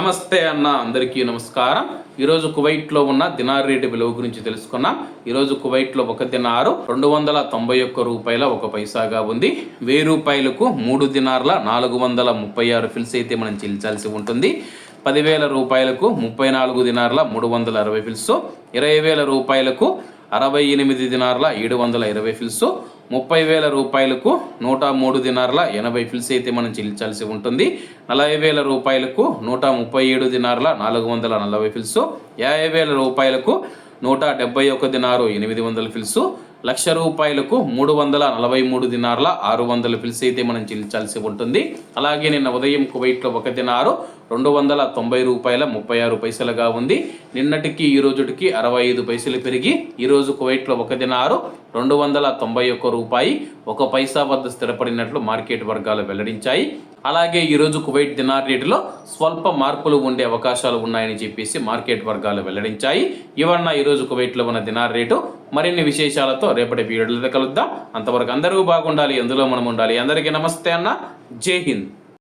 నమస్తే అన్న అందరికీ నమస్కారం. ఈరోజు కువైట్లో ఉన్న దినార్ రేటు విలువ గురించి తెలుసుకున్నాం. ఈరోజు కువైట్లో ఒక దినారు రెండు వందల తొంభై ఒక్క రూపాయల ఒక పైసాగా ఉంది. వెయ్యి రూపాయలకు మూడు దినార్ల నాలుగు వందల ముప్పై ఆరు ఫిల్స్ అయితే మనం చెల్లించాల్సి ఉంటుంది. పదివేల రూపాయలకు ముప్పై నాలుగు దినార్ల మూడు వందల అరవై ఫిల్స్. ఇరవై వేల రూపాయలకు అరవై ఎనిమిది దినార్ల ఏడు వందల ఇరవై ఫిల్స్ ముప్పై వేల రూపాయలకు నూట మూడు దినార్ల ఎనభై ఫిల్స్ అయితే మనం చెల్లించాల్సి ఉంటుంది. నలభై వేల రూపాయలకు నూట ముప్పై ఏడు దినార్ల నాలుగు వందల నలభై ఫిల్స్ యాభై వేల రూపాయలకు నూట డెబ్బై ఒక దినారు ఎనిమిది వందల ఫిల్స్ లక్ష రూపాయలకు మూడు వందల నలభై మూడు దినార్ల ఆరు వందల ఫిల్స్ అయితే మనం చెల్లించాల్సి ఉంటుంది. అలాగే నిన్న ఉదయం కువైట్లో ఒక దినారు రెండు వందల తొంభై రూపాయల ముప్పై ఆరు పైసలుగా ఉంది. నిన్నటికి ఈ రోజుటికి అరవై ఐదు పైసలు పెరిగి ఈరోజు కువైట్లో ఒక దినారు రెండు వందల తొంభై ఒక్క రూపాయి ఒక పైసా వద్ద స్థిరపడినట్లు మార్కెట్ వర్గాలు వెల్లడించాయి. అలాగే ఈరోజు కువైట్ దినార్ రేటులో స్వల్ప మార్పులు ఉండే అవకాశాలు ఉన్నాయని చెప్పేసి మార్కెట్ వర్గాలు వెల్లడించాయి. ఇవన్న ఈరోజు కువైట్లో ఉన్న దినార్ రేటు. మరిన్ని విశేషాలతో రేపటి వీడియోలో కలుద్దాం. అంతవరకు అందరూ బాగుండాలి అందులో మనం ఉండాలి. అందరికీ నమస్తే అన్న. జై హింద్.